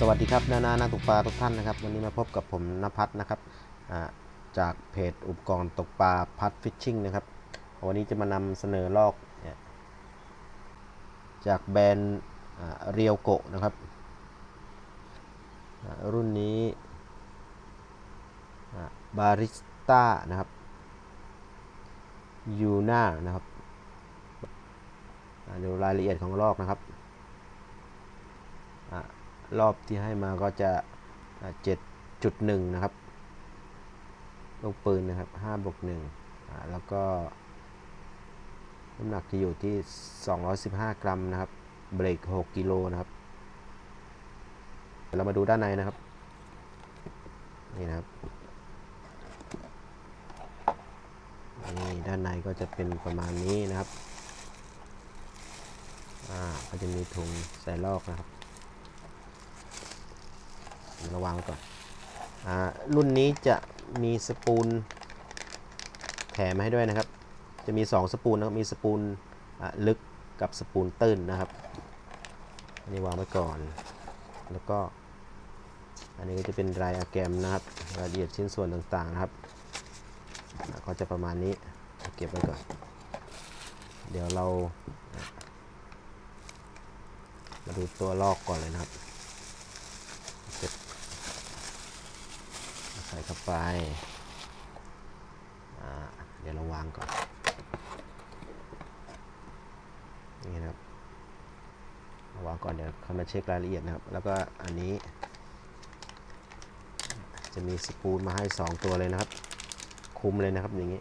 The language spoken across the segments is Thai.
สวัสดีครับนานานาตกปลาทุกท่านนะครับ วันนี้มาพบกับผมนภัทรนะครับจากเพจอุปกรณ์ตกปลาพัดฟิชชิ่งนะครับ วันนี้จะมานำเสนอลอก จากแบรนด์เรียวโกะนะครับ รุ่นนี้บาริสต้านะครับยูน่านะครับอ่าดูรายละเอียดของลอกนะครับ รอบที่ให้มาก็จะ7.1 นะครับ ลูกปืนนะครับ5บวก1อ่าแล้วก็น้ำหนักจะอยู่ที่ 215 กรัมนะครับ เบรก 6 กิโลนะครับ เรามาดูด้านในนะครับ นี่นะครับ นี่ด้านในก็จะเป็นประมาณนี้นะครับ อ่า ก็จะมีถุงใส่ลอกนะครับ ระวังก่อนอ่ารุ่นนี้จะมีสปูลแถมมาให้ด้วยนะครับ จะมี 2 สปูลนะครับมีสปูลลึกกับสปูลตื้นนะครับ อันนี้วางไว้ก่อน แล้วก็ อันนี้ก็จะเป็นรายอะแกรมนะครับ รายละเอียดชิ้นส่วนต่างๆนะครับ ก็จะประมาณนี้ เก็บไว้ก่อน เดี๋ยวเรา มาดูตัวลอกก่อนเลยนะครับเก็บ ใส่เข้าไปาเดี๋ยวเราวางก่อน นี่นะครับวางก่อนเดี๋ยวเขามาเช็ครายละเอียดนะครับ แล้วก็อันนี้ จะมีสปูลมาให้ 2 ตัวเลยนะครับ คุมเลยนะครับอย่างนี้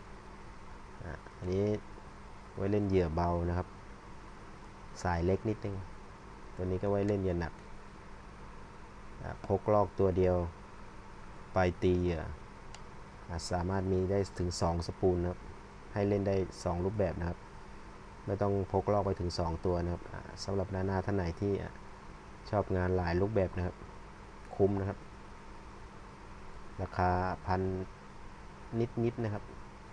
อันนี้ไว้เล่นเหยื่อเบานะครับ สายเล็กนิดนึง ตัวนี้ก็ไว้เล่นเหยื่อหนักอะพกลอกตัวเดียว ไปตีเหยื่ออะสามารถมีได้ถึง 2 สปูลนะครับ ให้เล่นได้ 2 รูปแบบนะครับ ไม่ต้องพกลอกไปถึง 2 ตัวนะครับสำหรับหน้าหน้าท่านไหนที่ชอบงานหลายรูปแบบนะครับ คุ้มนะครับ ราคาพันนิดนิดๆนะครับ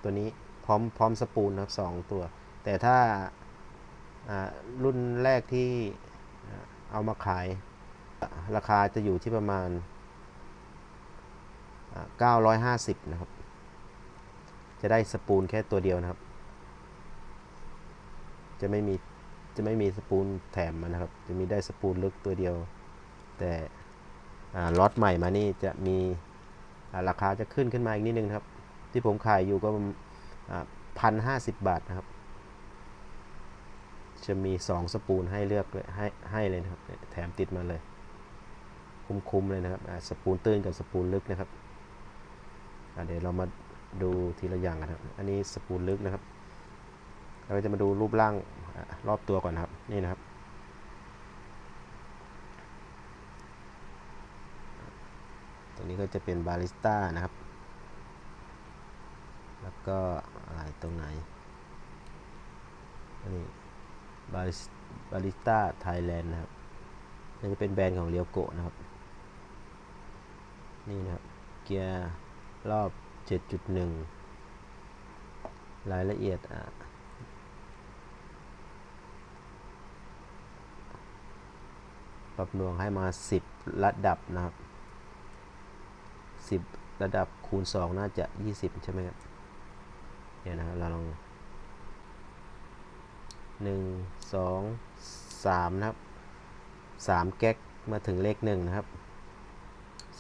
ตัวนี้พร้อมพร้อมสปูลนะครับสองตัว แต่ถ้ารุ่นแรกที่เอามาขาย ราคาจะอยู่ที่ประมาณ 950 นะครับ จะได้สปูลแค่ตัวเดียวนะครับ จะไม่มีจะไม่มีสปูลแถมมานะครับ จะมีได้สปูลลึกตัวเดียว แต่ล็อตใหม่มานี่จะมีราคาจะขึ้นขึ้นมาอีกนิดนึงครับ ที่ผมขายอยู่ก็พันห้าสิบบาทนะครับ จะมี2สปูลให้เลือกเลยให้ให้เลยนะครับ แถมติดมาเลย คุ้มๆเลยนะครับสปูลตื้นกับสปูลลึกนะครับ เดี๋ยวเรามาดูทีละอย่างกันครับ อันนี้สปูลลึกนะครับ เราจะมาดูรูปร่างรอบตัวก่อนนะครับ นี่นะครับ ตัวนี้ก็จะเป็นบาริสต้านะครับ แล้วก็อะไรตรงไหน อันนี้บาริสบาริสต้าไทยแลนด์นะครับนี่จะเป็นแบรนด์ของเรียวโกะนะครับ นี่นะครับ เกียร์ รอบ 7.1 รายละเอียดอะปรับหน่วงให้มา 10 ระดับนะครับ 10 ระดับคูณ 2 น่าจะ 20 ใช่ไหมครับเดี๋ยวนะครับเราลอง 1 2 3 นะครับ 3 แก๊กมาถึงเลข 1 นะครับ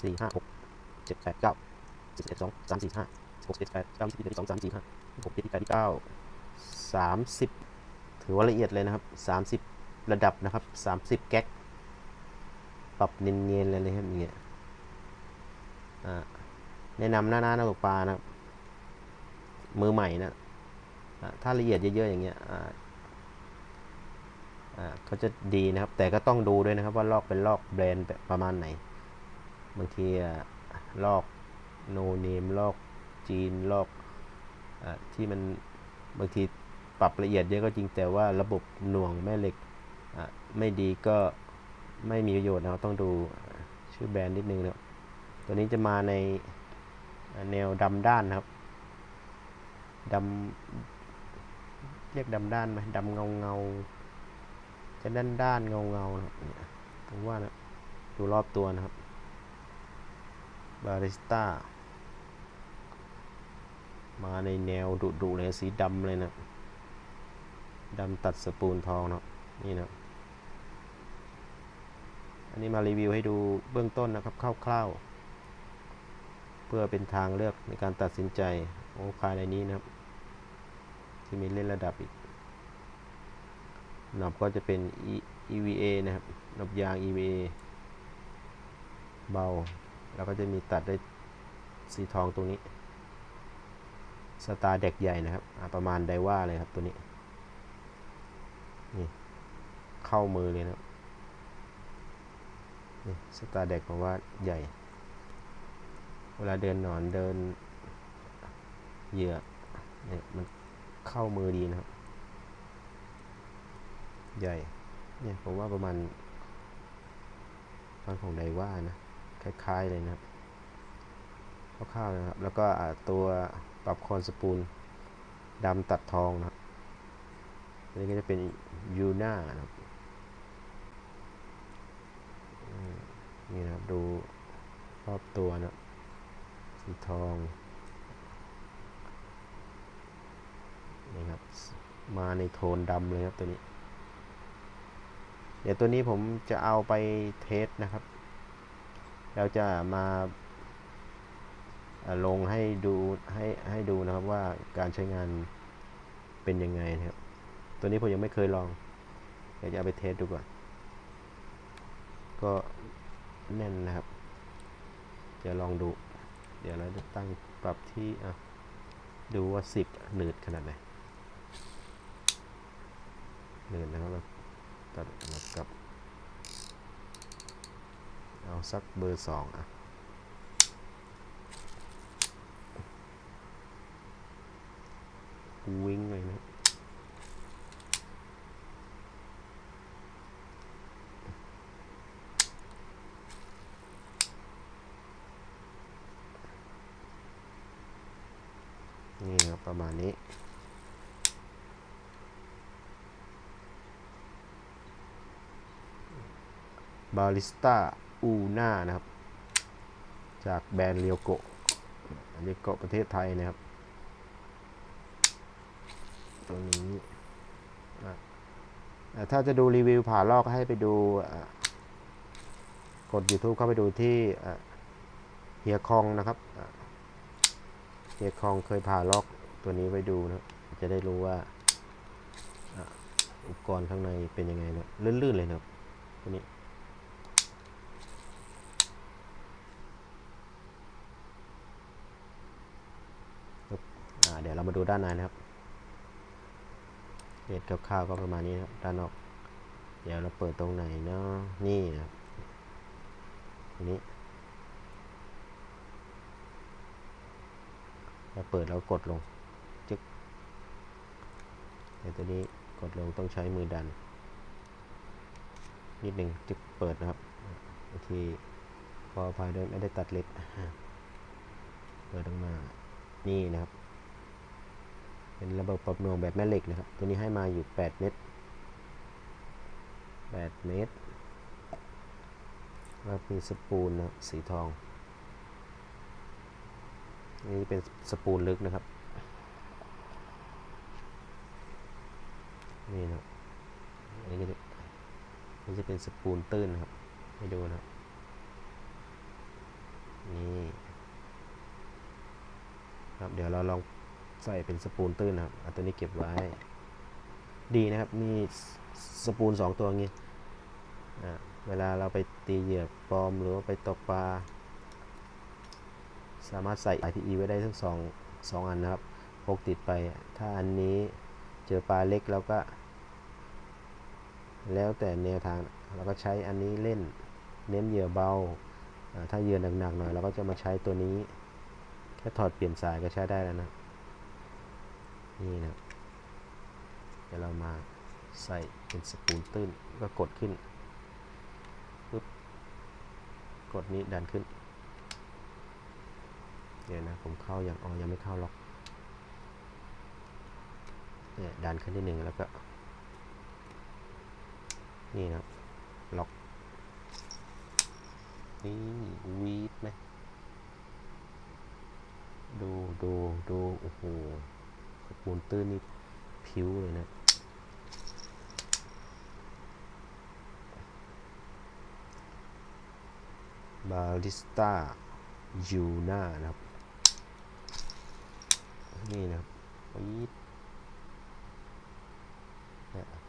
4 5 6 7 8 9 11 2 3 4 5 6 7 8 9 10 11 2 3 4 5 6 7 8 9 30ถือว่าละเอียดเลยนะครับ30ระดับนะครับ30แก๊กปรับเนียนๆเลยนะครับอย่างเงี้ยแนะนำหน้าหน้าหน้าตกปลานะครับมือใหม่นะถ้าละเอียดเยอะๆอย่างเงี้ยอ่าอ่าก็จะดีนะครับ แต่ก็ต้องดูด้วยนะครับว่าลอกเป็นลอกแบรนด์ประมาณไหน บางทีลอก โนเนมลอกจีนลอกอที่มันบางทีปรับละเอียดเยอะก็จริงแต่ว่าระบบหน่วงแม่เหล็กอ่าไม่ดีก็ไม่มีประโยชน์นะต้องดูชื่อแบรนด์นิดนึงนะตัวนี้จะมาในแนวดำด้านครับดำเรียกดำด้านไหมดำเงาเงาจะด้านด้านเงาเงาเนี่ยผมว่านะดูรอบตัวนะครับบาริสต้า มาในแนวดุดุเลยสีดำเลยนะดำตัดสปูนทองเนาะนี่นะอันนี้มารีวิวให้ดูเบื้องต้นนะครับคร่าวๆ เพื่อเป็นทางเลือกในการตัดสินใจโอ้ภายในนี้นะครับ ที่มีเล่นระดับอีกหนอบก็จะเป็น EVA นะครับหนอบยาง EVA เบา แล้วก็จะมีตัดได้สีทองตรงนี้ สตาร์เด็กใหญ่นะครับ ประมาณไดว่าเลยครับตัวนี้ นี่ เข้ามือเลยนะนี่สตาร์เด็กผมว่าใหญ่ เวลาเดินหนอนเดินเหยื่อเนี่ยมันเข้ามือดีนะครับ ใหญ่ เนี่ยผมว่าประมาณฟังของไดว่านะ คล้าย ๆ เลยนะครับคร่าวๆนะครับ แล้วก็ตัว ปรับคอนสปูลดำตัดทองนะครับอันนี้ก็จะเป็นยูน่านะครับนี่นะครับดูรอบตัวนะสีทองนี่ครับมาในโทนดำเลยครับตัวนี้ เดี๋ยวตัวนี้ผมจะเอาไปเทสนะครับ เราจะมา ลงให้ดูให้ให้ดูนะครับว่าการใช้งานเป็นยังไงนะครับ ตัวนี้ผมยังไม่เคยลองเดี๋ยวจะเอาไปเทสดูก่อน ก็แน่นนะครับเดี๋ยวลองดู เดี๋ยวเราจะตั้งปรับที่อะดูว่า 10 หนืดขนาดไหนหนืดนะครับเราตัดกับ เอาสักเบอร์สองอะ วิ่งเลยนะนี่ครับประมาณนี้ บาริสต้าอูน่านะครับ จากแบรนด์เรียวโกะอันนี้เกาะประเทศไทยนะครับ ตัวนี้ถ้าจะดูรีวิวผ่าลอกให้ไปดูกด YouTube เข้าไปดูที่เฮียคองนะครับเฮียคองเคยผ่าลอกตัวนี้ไว้ดูนะจะได้รู้ว่าอุปกรณ์ข้างในเป็นยังไงนะลื่นๆเลยนะตัวนี้เดี๋ยวเรามาดูด้านในนะครับ เด็ดคร่าวๆก็ประมาณนี้ครับด้านนอก เดี๋ยวเราเปิดตรงไหนเนาะนี่นะครับทีนี้เราเปิดแล้วกดลงจึ๊กเดี๋ยวตัวนี้กดลงต้องใช้มือดัน นิดหนึ่งจึ๊กเปิดนะครับบางทีพอภายด้วยไม่ได้ตัดเล็บ เปิดออกมา นี่นะครับ เป็นระเบบปรับหน่วงแบบแม่เหล็กนะครับ ตัวนี้ให้มาอยู่ 8 เมตร 8 เมตร แล้วมีสปูลนะครับสีทอง นี่เป็นสปูลลึกนะครับ นี่นะอันนี้จะนี่จะเป็นสปูลตื้นนะครับ ให้ดูนะครับนี่ครับเดี๋ยวเราลอง ใส่เป็นสปูนตื้นนะครับเอาตัวนี้เก็บไว้ ดีนะครับ มีสปูนสองตัวงี้เวลาเราไปตีเหยื่อปลอมหรือว่าไปตกปลา สามารถใส่ IPE ไว้ได้ทั้งสองสองอันนะครับพกติดไป ถ้าอันนี้เจอปลาเล็กเราก็ แล้วแต่แนวทางเราก็ใช้อันนี้เล่น เน้นเหยื่อเบาอ่าถ้าเหยื่อหนักๆหน่อยเราก็จะมาใช้ตัวนี้ แค่ถอดเปลี่ยนสายก็ใช้ได้แล้วนะ นี่นะเดี๋ยวเรามาใส่เป็นสปูลตื้นก็กดขึ้นปึ๊บกดนี้ดันขึ้น เดี๋ยวนะผมเข้าอย่างอ๋อยังไม่เข้าล็อกเนี่ยดันขึ้นที่หนึ่งแล้วก็นี่นะล็อกนี่วีดไหมดูดูดูโอ้โห ปูนตื้นนี่ผิวเลยนะบาริสตายูน่านะครับ นี่นะครับวีด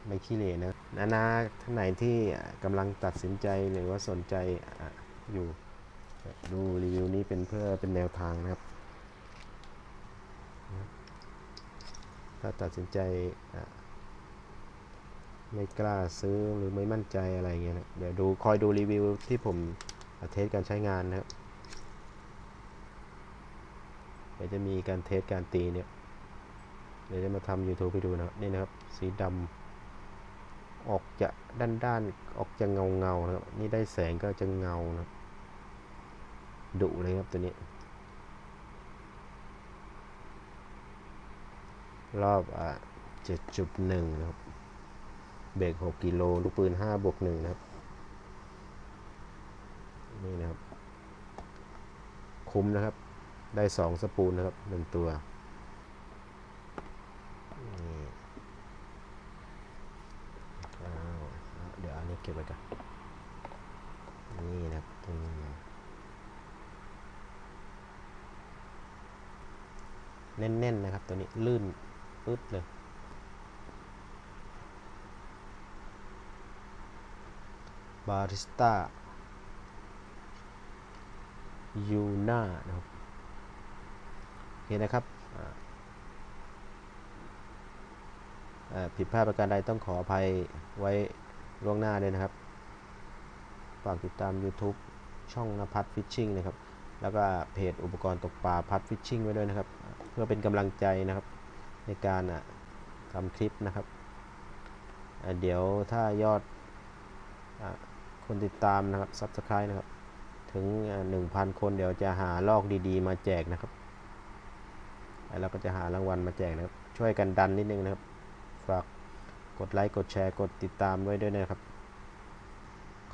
ไม่ขี้เหร่นะนานาท่านไหนที่กำลังตัดสินใจหรือว่าสนใจออยู่ดูรีวิวนี้เป็นเพื่อเป็นแนวทางนะครับ ถ้าตัดสินใจไม่กล้าซื้อหรือไม่มั่นใจอะไรเงี้ยนะเดี๋ยวดูคอยดูรีวิวที่ผมเทสการใช้งานนะครับเดี๋ยวจะมีการเทสการตีเนี่ยเดี๋ยวจะมาทำ YouTube ไปดูนะนี่นะครับ สีดำออกจะด้านด้านๆออกจะเงาเงาๆนะครับนี่ได้แสงก็จะเงานะดุเลยครับตัวนี้ รอบอะ7.1นะครับ เบรก6กิโล ลูกปืน5บวก1นะครับ นี่นะครับ คุ้มนะครับ ได้ 2 สปูลนะครับ1ตัวนี่อ้าวเดี๋ยวอันนี้เก็บไว้ก่อน นี่นะครับตรงนี้แน่นๆนะครับ ตัวนี้ลื่น ปึ๊ดเลยบาริสต้ายูน่านะครับโอเคนะครับผิดพลาดประการใดต้องขออภัยไว้ล่วงหน้าด้วยนะครับ ฝากติดตาม YouTube ช่องนภัทรฟิชชิ่งนะครับ แล้วก็เพจอุปกรณ์ตกปลาพัดฟิชชิ่งไว้ด้วยนะครับ เพื่อเป็นกำลังใจนะครับ ในการทำคลิปนะครับ เดี๋ยวถ้ายอดอคนติดตามนะครับ Subscribe นะครับ ถึงหนึ่งพันคนเดี๋ยวจะหาลอกดีๆ มาแจกนะครับแล้วก็จะหารางวัลมาแจกนะครับ ช่วยกันดันนิดนึงนะครับ ฝากกดไลค์ กดแชร์ กดติดตามไว้ด้วยนะครับ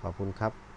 ขอบคุณครับ